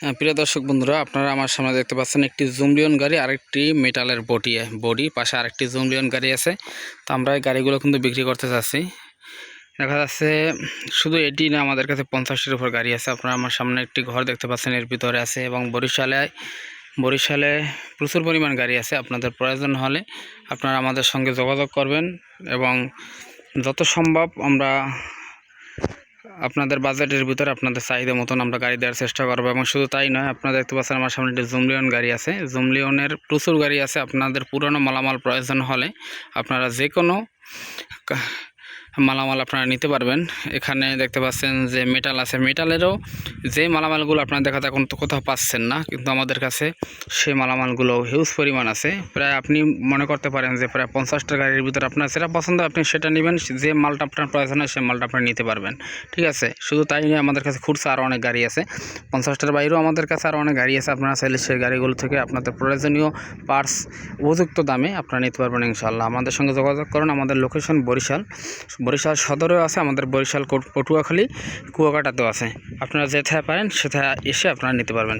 হ্যাঁ, প্রিয় দর্শক বন্ধুরা আপনারা আমার সামনে দেখতে পাচ্ছেন একটি জুমলিয়ন গাড়ি আরেকটি মেটালের বডি বডি পাশে আরেকটি জুমলিয়ন গাড়ি আছে। তো আমরা এই গাড়িগুলো কিন্তু বিক্রি করতে চাচ্ছি দেখা যাচ্ছে শুধু এটি না আমাদের কাছে পঞ্চাশটির উপর গাড়ি আছে। আপনারা আমার সামনে একটি ঘর দেখতে পাচ্ছেন এর ভিতরে আছে এবং বরিশালে বরিশালে প্রচুর পরিমাণ গাড়ি আছে। আপনাদের প্রয়োজন হলে আপনারা আমাদের সঙ্গে যোগাযোগ করবেন এবং যত সম্ভব আমরা আপনাদের বাজেটের ভিতরে আপনাদের চাহিদা মতন আমরা গাড়ি দেওয়ার চেষ্টা করব এবং শুধু তাই নয়, আপনারা দেখতে পাচ্ছেন আমার সামনে একটি জুমলিয়ন গাড়ি আছে। জুমলিয়নের প্রচুর গাড়ি আছে। আপনাদের পুরনো মালামাল প্রয়োজন হলে আপনারা যে কোনো মালামাল আপনারা নিতে পারবেন। এখানে দেখতে পাচ্ছেন যে মেটাল আছে। মেটালেরও যে মালামালগুলো আপনারা দেখা এখন তো কোথাও পাচ্ছেন না, কিন্তু আমাদের কাছে সেই মালামালগুলো হিউজ পরিমাণ আছে। প্রায় আপনি মনে করতে পারেন যে প্রায় পঞ্চাশটা গাড়ির ভিতরে আপনার যেটা পছন্দ আপনি সেটা নেবেন। যে মালটা আপনার প্রয়োজন হয় সেই মালটা আপনি নিতে পারবেন। ঠিক আছে? শুধু তাই নয়, আমাদের কাছে খুচরা আরও অনেক গাড়ি আছে। পঞ্চাশটার বাইরেও আমাদের কাছে আরও অনেক গাড়ি আছে। আপনারা চাইলে সেই গাড়িগুলো থেকে আপনাদের প্রয়োজনীয় পার্টস উপযুক্ত দামে আপনারা নিতে পারবেন ইনশাল্লাহ আমাদের সঙ্গে যোগাযোগ করুন। আমাদের লোকেশন বরিশাল। বরিশাল সদরেও আছে, আমাদের বরিশাল পটুয়াখালী কুয়াকাটাতেও আছে। আপনারা যেথায় পারেন, সেথায় এসে আপনারা নিতে পারবেন।